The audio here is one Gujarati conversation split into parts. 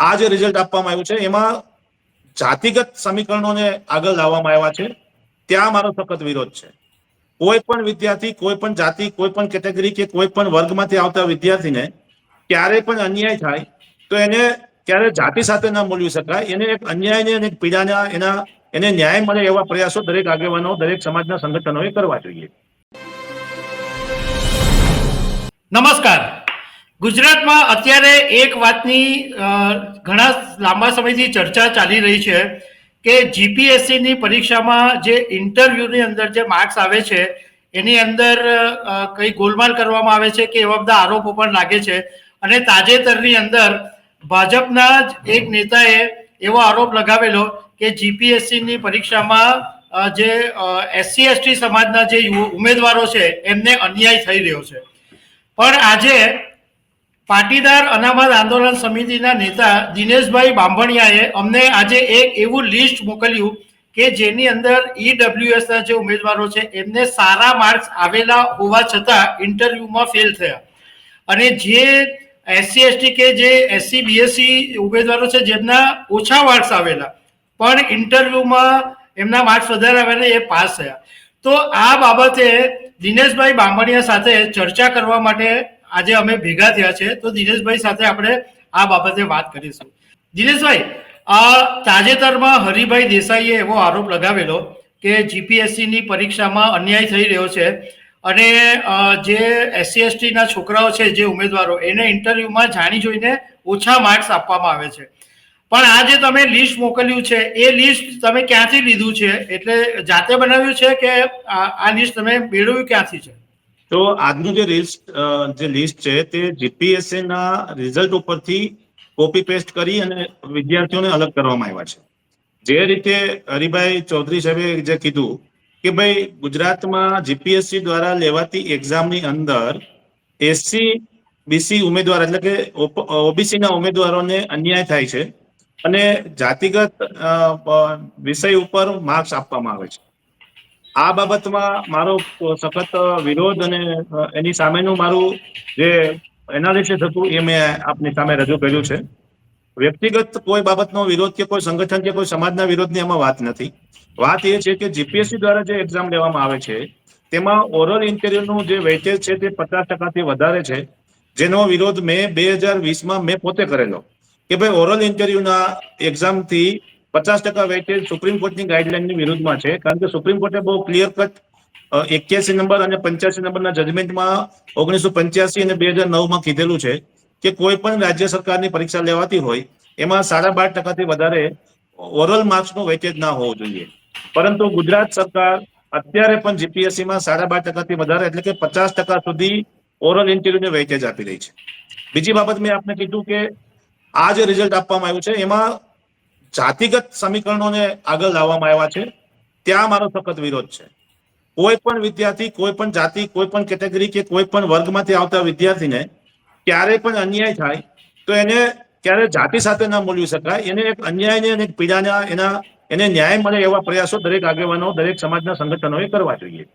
આ જે રિઝલ્ટ આપવામાં આવ્યું છે, એમાં જાતિગત સમીકરણોને આગળ લાવવામાં આવ્યા છે. ત્યાં મારો સખત વિરોધ છે. કોઈ પણ વિદ્યાર્થી, કોઈ પણ જાતિ, કોઈ પણ કેટેગરી કે કોઈ પણ વર્ગમાંથી આવતા વિદ્યાર્થીને ક્યારેય પણ અન્યાય થાય, તો એને ક્યારે જાતિ સાથે ન મૂલવી શકાય. એને એક અન્યાયને અને પીડાના એના, એને ન્યાય મળે એવા પ્રયાસો દરેક આગેવાનો, દરેક સમાજના સંગઠનોએ કરવા જોઈએ. નમસ્કાર. ગુજરાતમાં અત્યારે એક વાતની ઘણા લાંબા સમયથી ચર્ચા ચાલી રહી છે કે જીપીએસસીની પરીક્ષામાં જે ઇન્ટરવ્યૂની અંદર જે માર્ક્સ આવે છે, એની અંદર કંઈ ગોલમાલ કરવામાં આવે છે કે એવા બધા આરોપો પણ લાગે છે. અને તાજેતરની અંદર ભાજપના જ એક નેતાએ એવો આરોપ લગાવેલો કે જીપીએસસીની પરીક્ષામાં જે એસસી, એસટી સમાજના જે ઉમેદવારો છે, એમને અન્યાય થઈ રહ્યો છે. પણ આજે પાટીદાર અનામત આંદોલન સમિતિના નેતા દિનેશભાઈ બાંભણિયાએ અમને આજે એક એવું લિસ્ટ મોકલ્યું કે જેની અંદર ઈડબ્લ્યુએસ ના જે ઉમેદવારો છે, એમને સારા માર્ક્સ આવેલા હોવા છતાં ઇન્ટરવ્યુમાં ફેલ થયા. અને જે એસસી, એસટી કે જે એસસી, બીએસસી ઉમેદવારો છે, જેમના ઓછા માર્ક્સ આવેલા, પણ ઇન્ટરવ્યુમાં એમના માર્ક્સ વધારે આવેલા, એ પાસ થયા. તો આ બાબતે દિનેશભાઈ બાંભણિયા સાથે ચર્ચા કરવા માટે આજે અમે ભેગા થયા છે, તો દિનેશભાઈ સાથે આપણે આ બાબતે વાત કરીશું. દિનેશભાઈ તાજેતરમાં હરિભાઈ દેસાઈએ એવો આરોપ લગાવેલો કે જીપીએસસીની પરીક્ષામાં અન્યાય થઈ રહ્યો છે અને જે એસસી એસટીના છોકરાઓ છે, જે ઉમેદવારો, એને ઇન્ટરવ્યુમાં જાણી જોઈને ઓછા માર્ક્સ આપવામાં આવે છે. પણ આ જે તમે લિસ્ટ મોકલ્યું છે, એ લિસ્ટ તમે ક્યાંથી લીધું છે? એટલે જાતે બનાવ્યું છે કે આ લિસ્ટ તમે મેળવ્યું ક્યાંથી છે? તો આજનું જે લિસ્ટ જે લિસ્ટ છે તે જીપીએસસી ના રિઝલ્ટ ઉપરથી કોપી પેસ્ટ કરી અને વિદ્યાર્થીઓને અલગ કરવામાં આવ્યા છે. જે રીતે હરિભાઈ ચૌધરી સાહેબે જે કીધું કે ભાઈ ગુજરાતમાં જીપીએસસી દ્વારા લેવાતી એક્ઝામની અંદર એસસી બીસી ઉમેદવાર એટલે કે ઓબીસીના ઉમેદવારોને અન્યાય થાય છે અને જાતિગત વિષય ઉપર માર્ક્સ આપવામાં આવે છે. આ બાબતમાં મારો સખત વિરોધ અને એની સામેનું મારું જે એનાલિસિસ હતું એ મેં આપની સામે રજૂ કર્યું છે. વ્યક્તિગત કોઈ બાબતનો વિરોધ કે કોઈ સંગઠન કે કોઈ સમાજના વિરોધની એમાં વાત નથી. વાત એ છે કે જીપીએસસી દ્વારા જે એક્ઝામ લેવામાં આવે છે, તેમાં ઓરલ ઇન્ટરવ્યુનું જે વેઇટેજ છે તે પચાસ ટકાથી વધારે છે. જેનો વિરોધ મેં બે હજાર વીસમાં મેં પોતે કરેલો. કે ભાઈ ઓરલ ઇન્ટરવ્યુના એક્ઝામથી પચાસ ટકા વેટેજ સુપ્રીમ કોર્ટની ગાઈડલાઈનની વિરુદ્ધમાં છે. કારણ કે સુપ્રીમ કોર્ટે બહુ ક્લિયર કટ એક્યાસી નંબર અને પંચ્યાસી નંબરના જજમેન્ટમાં ઓગણીસો પંચ્યાસી અને બે હજાર નવમાં કીધેલું છે કે કોઈ પણ રાજ્ય સરકારની પરીક્ષા લેવાતી હોય, એમાં સાડા બાર ટકાથી વધારે ઓરલ માર્ક્સનું વેઇટેજ ના હોવું જોઈએ. પરંતુ ગુજરાત સરકાર અત્યારે પણ જીપીએસસીમાં સાડા બાર ટકાથી વધારે, એટલે કે પચાસ ટકા સુધી ઓરલ ઇન્ટરવ્યુને વેઇટેજ આપી રહી છે. બીજી બાબત મેં આપને કીધું કે આ જે રિઝલ્ટ આપવામાં આવ્યું છે, એમાં જાતિગત સમીકરણોને આગળ લાવવામાં આવ્યા છે. ત્યાં મારો સખત વિરોધ છે. કોઈ પણ વિદ્યાર્થી, કોઈ પણ જાતિ, કોઈ પણ કેટેગરી કે કોઈ પણ વર્ગમાંથી આવતા વિદ્યાર્થીને ક્યારેય પણ અન્યાય થાય, તો એને ક્યારે જાતિ સાથે ન મૂલવી શકાય. એને એક અન્યાયને અને પીડાના એના, એને ન્યાય મળે એવા પ્રયાસો દરેક આગેવાનો, દરેક સમાજના સંગઠનોએ કરવા જોઈએ.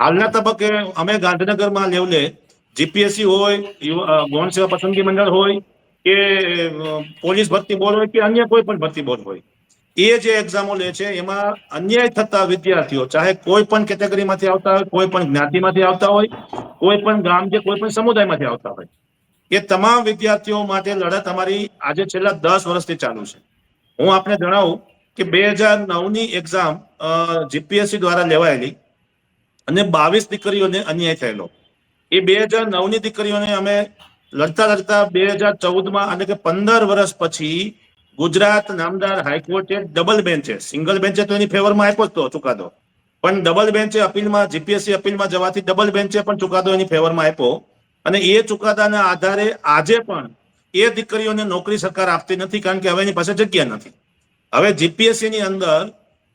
હાલના તબક્કે અમે ગાંધીનગરમાં લેવલે જીપીએસસી હોય ગૌણ સેવા પસંદગી મંડળ હોય કે પોલીસ ભરતી બોર્ડ હોય કે અન્ય કોઈ પણ ભરતી બોર્ડ હોય. એ જે એક્ઝામો લે છે, એમાં અન્યાય થતા વિદ્યાર્થીઓ, ચાહે કોઈ પણ કેટેગરીમાંથી આવતા હોય, કોઈ પણ જ્ઞાતિમાંથી આવતા હોય, કોઈ પણ ગામ કે કોઈ પણ સમુદાયમાંથી આવતા હોય, એ તમામ વિદ્યાર્થીઓ માટે લડત અમારી આજે છેલ્લા દસ વર્ષથી ચાલુ છે. હું આપને જણાવું કે બે હજાર નવની એક્ઝામ જીપીએસસી દ્વારા લેવાયેલી અને બાવીસ દીકરીઓને અન્યાય થયેલો. એ બે હજાર નવની દીકરીઓને અમે લડતા લડતા બે હજાર ચૌદમાં અને કે પંદર વર્ષ પછી ગુજરાત નામદાર હાઈકોર્ટે ડબલ બેન્ચે, સિંગલ બેન્ચે તો એની ફેવરમાં આપ્યો જ તો ચુકાદો. પણ ડબલ બેન્ચે અપીલમાં, જીપીએસસી અપીલમાં જવાથી ડબલ બેન્ચે પણ ચુકાદો એની ફેવરમાં આપ્યો. અને એ ચુકાદાના આધારે આજે પણ એ દીકરીઓને નોકરી સરકાર આપતી નથી કારણ કે હવે એની પાસે જગ્યા નથી. હવે જીપીએસસી ની અંદર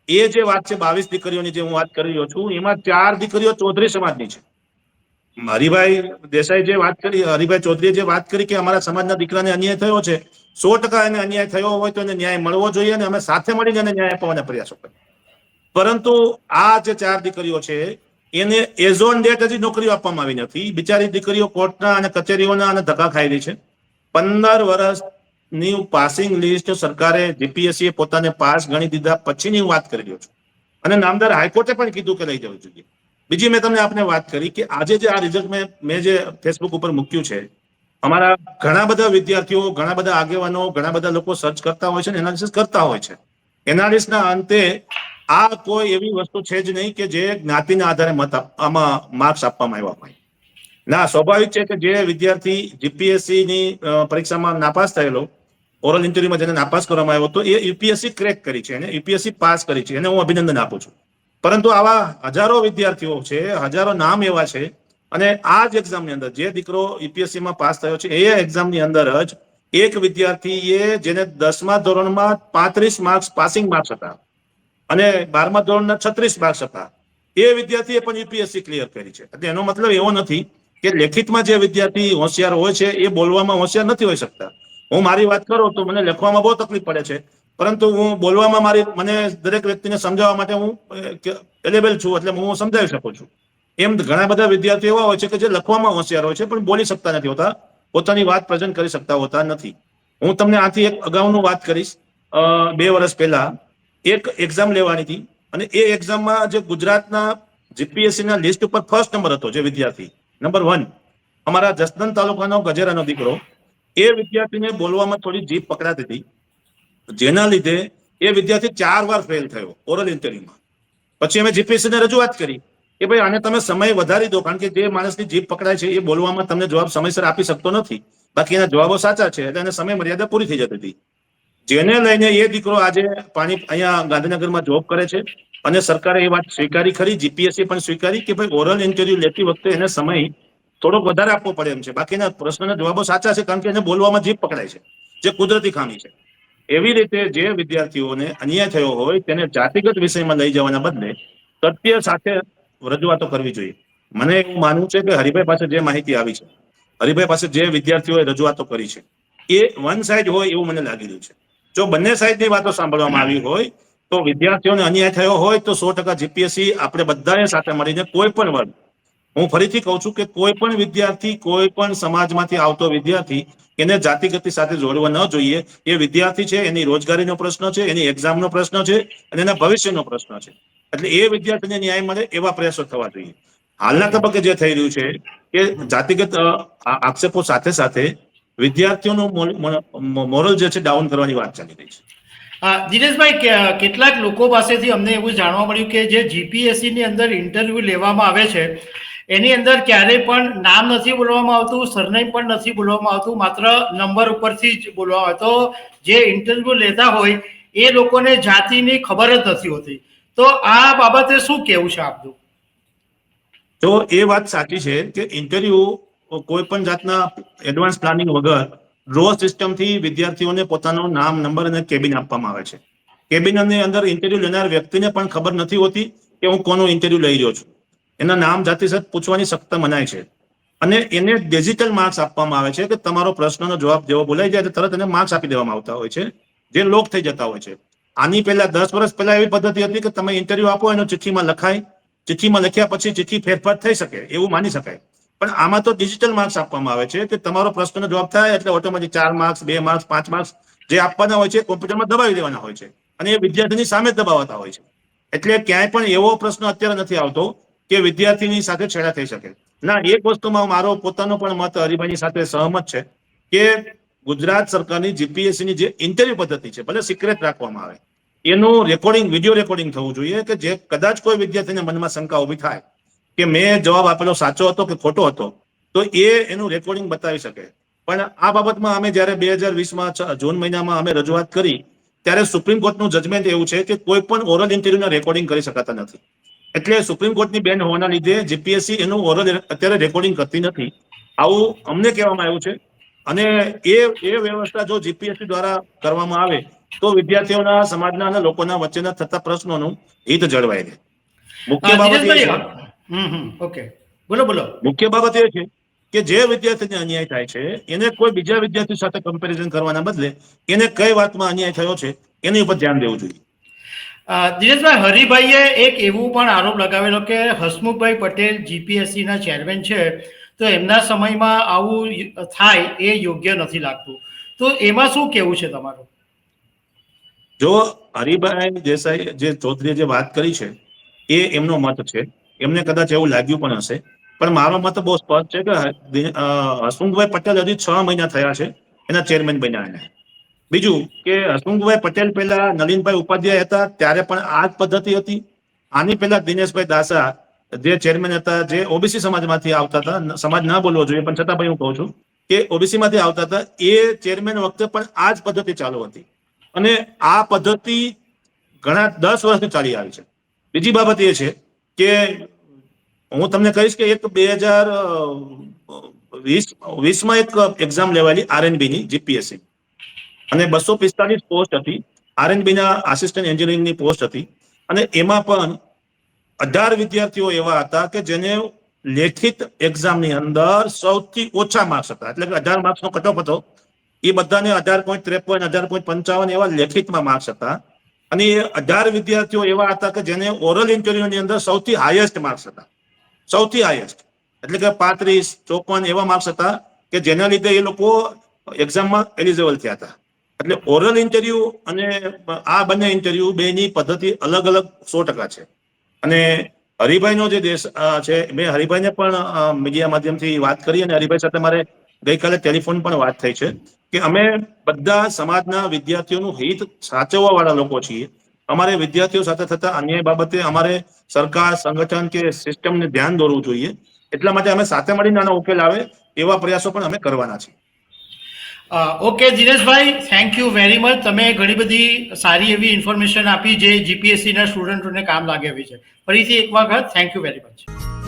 એ જે વાત છે, બાવીસ દીકરીઓની જે હું વાત કરી રહ્યો છું, એમાં ચાર દીકરીઓ ચૌધરી સમાજની છે. હરિભાઈ દેસાઈ જે વાત કરી, હરિભાઈ ચૌધરીએ જે વાત કરી કે અમારા સમાજના દીકરાને અન્યાય થયો છે, સો ટકા એને અન્યાય થયો હોય તો એને ન્યાય મળવો જોઈએ અને અમે સાથે મળીને એને ન્યાય આપવાના પ્રયાસો કરીએ. પરંતુ આ જે ચાર દીકરીઓ છે, એને એઝ ઓન ડેટ હજી નોકરીઓ આપવામાં આવી નથી. બિચારી દીકરીઓ કોર્ટના અને કચેરીઓના અને ધક્કા ખાયેલી છે. પંદર વર્ષની પાસિંગ લિસ્ટ સરકારે જીપીએસસી એ પોતાને પાસ ગણી દીધા પછીની હું વાત કરી રહ્યો છું. અને નામદાર હાઈકોર્ટે પણ કીધું કે લઈ જવું જોઈએ. બીજી મેં તમને આપને વાત કરી કે આજે જે આ રિઝલ્ટ મેં મેં જે ફેસબુક ઉપર મૂક્યું છે, અમારા ઘણા બધા વિદ્યાર્થીઓ, ઘણા બધા આગેવાનો, ઘણા બધા લોકો સર્ચ કરતા હોય છે એનાલિસિસ કરતા હોય છે. એનાલિસિસના અંતે આ કોઈ એવી વસ્તુ છે જ નહીં કે જે જ્ઞાતિના આધારે મત આમાં માર્ક્સ આપવામાં આવ્યા હોય. ના, સ્વાભાવિક છે કે જે વિદ્યાર્થી જીપીએસસી ની પરીક્ષામાં નાપાસ થયેલો ઓરલ ઇન્ટરવ્યુમાં જેને નાપાસ કરવામાં આવ્યો હતો, એ યુપીએસસી ક્રેક કરી છે અને યુપીએસસી પાસ કરી છે, એને હું અભિનંદન આપું છું. પરંતુ આવા હજારો વિદ્યાર્થીઓ છે, હજારો નામ એવા છે અને આ જ એક્ઝામની અંદર જે દીકરો યુપીએસસીમાં પાસ થયો છે, એ એક્ઝામની અંદર જ એક વિદ્યાર્થીએ જેને દસમા ધોરણમાં પાંત્રીસ માર્ક્સ પાસિંગ માર્ક્સ હતા અને બારમા ધોરણના છત્રીસ માર્ક્સ હતા, એ વિદ્યાર્થીએ પણ યુપીએસસી ક્લિયર કરી છે. એટલે એનો મતલબ એવો નથી કે લેખિતમાં જે વિદ્યાર્થી હોશિયાર હોય છે, એ બોલવામાં હોશિયાર નથી હોઈ શકતા. હું મારી વાત કરું તો મને લખવામાં બહુ તકલીફ પડે છે પરંતુ હું બોલવામાં મારી, મને દરેક વ્યક્તિને સમજાવવા માટે હું એલેબલ છું, એટલે હું સમજાવી શકું છું. એમ ઘણા બધા વિદ્યાર્થીઓ એવા હોય છે કે જે લખવામાં હોશિયાર હોય છે, પણ બોલી શકતા નથી હોતા, પોતાની વાત પ્રેઝન્ટ કરી શકતા હોતા નથી. હું તમને આથી એક અગાઉનું વાત કરીશ. બે વર્ષ પહેલા એક એક્ઝામ લેવાની હતી, અને એ એક્ઝામમાં જે ગુજરાતના જીપીએસસી ના લિસ્ટ ઉપર ફર્સ્ટ નંબર હતો જે વિદ્યાર્થી નંબર વન અમારા જસદન તાલુકાનો ગજેરાનો દીકરો, એ વિદ્યાર્થીને બોલવામાં થોડી જીભ પકડાતી હતી. જેના લીધે એ વિદ્યાર્થી ચાર વાર ફેલ થયો ઓરલ ઇન્ટરવ્યુમાં પછી અમે જીપીએસસી ને રજૂઆત કરી કે ભાઈ, આને તમે સમય વધારી દો, કારણ કે જે માણસની જીભ પકડાય છે એ બોલવામાં તમને જવાબ સમયસર આપી શકતો નથી. બાકી એના જવાબો સાચા છે, એટલે એને સમય મર્યાદા પૂરી થઈ જતી હતી. જેને લઈને એ દીકરો આજે પાણી અહીંયા ગાંધીનગરમાં જોબ કરે છે અને સરકારે એ વાત સ્વીકારી ખરી જીપીએસસી પણ સ્વીકારી કે ભાઈ ઓરલ ઇન્ટરવ્યુ લેતી વખતે એને સમય થોડોક વધારે આપવો પડે એમ છે. બાકીના પ્રશ્નના જવાબો સાચા છે, કારણ કે એને બોલવામાં જીભ પકડાય છે, જે કુદરતી ખામી છે. એવી રીતે જે વિદ્યાર્થીઓને અન્યાય થયો હોય તેને જાતિગત વિષયમાં લઈ જવાના બદલે સત્ય સાથે રજૂઆતો કરવી જોઈએ. મને એવું માનવું છે કે હરિભાઈ પાસે જે માહિતી આવી છે, હરિભાઈ પાસે જે વિદ્યાર્થીઓએ રજૂઆતો કરી છે, એ વન સાઈડ હોય એવું મને લાગી રહ્યું છે. જો બંને સાઈડની વાતો સાંભળવામાં આવી હોય તો વિદ્યાર્થીઓને અન્યાય થયો હોય તો સો ટકા જીપીએસસી આપણે બધાએ સાથે મળીને કોઈ પણ વર્ગ હું ફરીથી કહું છું કે કોઈ પણ વિદ્યાર્થી, કોઈ પણ સમાજમાંથી આવતો વિદ્યાર્થી એને જાતિગતિ સાથે જોડવા ન જોઈએ. એ વિદ્યાર્થી છે, એની રોજગારીનો પ્રશ્ન છે, એની એક્ઝામનો પ્રશ્ન છે અને એના ભવિષ્યનો પ્રશ્ન છે. એટલે એ વિદ્યાર્થીને ન્યાય મળે એવા પ્રયાસો થવા જોઈએ. હાલના તબક્કે જે થઈ રહ્યું છે કે જાતિગત આક્ષેપો સાથે સાથે વિદ્યાર્થીઓનું મોરલ જે છે, ડાઉન કરવાની વાત ચાલી રહી છે. દિનેશભાઈ કેટલાક લોકો પાસેથી અમને એવું જાણવા મળ્યું કે જે જીપીએસસી ની અંદર ઇન્ટરવ્યુ લેવામાં આવે છે એની અંદર ક્યારેય પણ નામ નથી બોલવામાં આવતું, સરનેમ પણ નથી બોલવામાં આવતું, માત્ર નંબર ઉપરથી જ બોલવામાં આવતો જે ઇન્ટરવ્યુ લેતા હોય, એ લોકોને જાતિની ખબર જ નથી હોતી. તો આ બાબતે શું કેવું છે આપનું? તો એ વાત સાચી છે કે ઇન્ટરવ્યુ કોઈ પણ જાતના એડવાન્સ પ્લાનિંગ વગર રો સિસ્ટમથી વિદ્યાર્થીઓને પોતાનું નામ નંબર અને કેબિન આપવામાં આવે છે. કેબિનની અંદર ઇન્ટરવ્યુ લેનાર વ્યક્તિને પણ ખબર નથી હોતી કે હું કોનો ઇન્ટરવ્યુ લઈ રહ્યો છું. એના નામ જાતિ સહિત પૂછવાની સખ્ત મનાય છે. અને એને ડિજિટલ માર્ક્સ આપવામાં આવે છે કે તમારો પ્રશ્નનો જવાબ જેવો બોલાઈ જાય તરત એને માર્ક્સ આપી દેવામાં આવતા હોય છે. જે લોક થઈ જતા હોય છે. આની પહેલા દસ વર્ષ પહેલા એવી પદ્ધતિ હતી કે તમે ઇન્ટરવ્યુ આપો, એનો ચિઠ્ઠીમાં લખાય. ચિઠ્ઠીમાં લખ્યા પછી ચિઠ્ઠી ફેરફાર થઈ શકે, એવું માની શકાય. પણ આમાં તો ડિજિટલ માર્ક્સ આપવામાં આવે છે કે તમારો પ્રશ્નનો જવાબ થાય એટલે ઓટોમેટિક ચાર માર્ક્સ બે માર્ક્સ પાંચ માર્ક્સ જે આપવાના હોય છે કોમ્પ્યુટરમાં દબાવી દેવાના હોય છે. અને એ વિદ્યાર્થીની સામે દબાવતા હોય છે. એટલે ક્યાંય પણ એવો પ્રશ્ન અત્યારે નથી આવતો કે વિદ્યાર્થીની સાથે છેડા થઈ શકે. ના, એક વસ્તુમાં મારો પોતાનો પણ મત હરિભાઈની સાથે સહમત છે કે ગુજરાત સરકારની જીપીએસસી ની જે ઇન્ટરવ્યુ પદ્ધતિ છે, ભલે સિક્રેટ રાખવામાં આવે, એનું રેકોર્ડિંગ વીડિયો રેકોર્ડિંગ થવું જોઈએ કે જે કદાચ કોઈ વિદ્યાર્થીને મનમાં શંકા ઊભી થાય કે મેં જવાબ આપેલો સાચો હતો કે ખોટો હતો, તો એ એનું રેકોર્ડિંગ બતાવી શકે. પણ આ બાબતમાં અમે જ્યારે બે હજાર વીસમાં જૂન મહિનામાં અમે રજૂઆત કરી, ત્યારે સુપ્રીમ કોર્ટનું જજમેન્ટ એવું છે કે કોઈ પણ ઓરલ ઇન્ટરવ્યુના રેકોર્ડિંગ કરી શકાતા નથી. એટલે સુપ્રીમ કોર્ટની બેન હોવાના લીધે જીપીએસસી એનું ઓરલ અત્યારે રેકોર્ડિંગ કરતી નથી. આવું અમને કહેવામાં આવ્યું છે. અને એ એ વ્યવસ્થા જો જીપીએસસી દ્વારા કરવામાં આવે તો વિદ્યાર્થીઓના સમાજના અને લોકોના વચ્ચેના થતા પ્રશ્નોનું હિત જળવાય રહે. મુખ્ય બાબત છે. ઓકે બોલો બોલો. મુખ્ય બાબત એ છે કે જે વિદ્યાર્થીને અન્યાય થાય છે એને કોઈ બીજા વિદ્યાર્થી સાથે કમ્પેરિઝન કરવાના બદલે એને કઈ વાતમાં અન્યાય થયો છે એની ઉપર ધ્યાન દેવું જોઈએ. દિનેશભાઈ, હરિભાઈએ એક એવું પણ આરોપ લગાવેલો કે હસમુખભાઈ પટેલ જીપીએસસી ના ચેરમેન છે, તો એમના સમયમાં આવું થાય એ યોગ્ય નથી લાગતું. તો એમાં શું કેવું છે તમારું? જો હરિભાઈ દેસાઈ જે ચૌધરીએ જે વાત કરી છે, એ એમનો મત છે. એમને કદાચ એવું લાગ્યું પણ હશે. પણ મારો મત બહુ સ્પષ્ટ છે કે હસમુખભાઈ પટેલ હજી છ મહિના થયા છે એના ચેરમેન બન્યા એને. બીજું કે હસમુખભાઈ પટેલ પહેલા નલિનભાઈ ઉપાધ્યાય હતા, ત્યારે પણ આ જ પદ્ધતિ હતી. આની પહેલા દિનેશભાઈ દાસા, જે ચેરમેન હતા, જે ઓબીસી સમાજમાંથી આવતા હતા સમાજ ના બોલવો જોઈએ, પણ છતાં પણ હું કહું છું કે ઓબીસી માંથી આવતા હતા, એ ચેરમેન વખતે પણ આ જ પદ્ધતિ ચાલુ હતી. અને આ પદ્ધતિ ઘણા દસ વર્ષથી ચાલી આવી છે. બીજી બાબત એ છે કે હું તમને કહીશ કે એક બે હજાર વીસ, વીસમાં એક એક્ઝામ લેવાયેલી આરએનબી ની જીપીએસસી અને બસો પિસ્તાલીસ પોસ્ટ હતી. આરએનબીના આસિસ્ટન્ટ એન્જિનિયરિંગની પોસ્ટ હતી. અને એમાં પણ અઢાર વિદ્યાર્થીઓ એવા હતા કે જેને લેખિત એક્ઝામની અંદર સૌથી ઓછા માર્ક્સ હતા. એટલે કે અઢાર માર્ક્સનો કટઓફ હતો. એ બધાને અઢાર પોઈન્ટ ત્રેપન, અઢાર પોઈન્ટ પંચાવન એવા લેખિતમાં માર્ક્સ હતા. અને એ અઢાર વિદ્યાર્થીઓ એવા હતા કે જેને ઓરલ ઇન્ટરવ્યુની અંદર સૌથી હાઈએસ્ટ માર્ક્સ હતા. સૌથી હાઈએસ્ટ એટલે કે પાંત્રીસ, ચોપન એવા માર્ક્સ હતા કે જેના લીધે એ લોકો એક્ઝામમાં એલિજિબલ થયા હતા. એટલે ઓરલ ઇન્ટરવ્યુ અને આ બંને ઇન્ટરવ્યુ બેની પદ્ધતિ અલગ અલગ સો ટકા છે. અને હરિભાઈનો જે દેશ છે, મેં હરિભાઈને પણ મીડિયા માધ્યમથી વાત કરી અને હરિભાઈ સાથે મારે ગઈકાલે ટેલિફોન પણ વાત થઈ છે કે અમે બધા સમાજના વિદ્યાર્થીઓનું હિત સાચવવા વાળા લોકો છીએ. અમારે વિદ્યાર્થીઓ સાથે થતા અન્યાય બાબતે અમારે સરકાર, સંગઠન કે સિસ્ટમને ધ્યાન દોરવું જોઈએ. એટલા માટે અમે સાથે મળીને આનો ઉકેલ આવે એવા પ્રયાસો પણ અમે કરવાના છીએ. ઓકે દિનેશભાઈ થેન્ક યુ વેરી મચ તમે ઘણી બધી સારી એવી ઇન્ફોર્મેશન આપી જે જીપીએસસીના સ્ટુડન્ટોને કામ લાગે એવી છે. ફરીથી એક વખત થેન્ક યુ વેરી મચ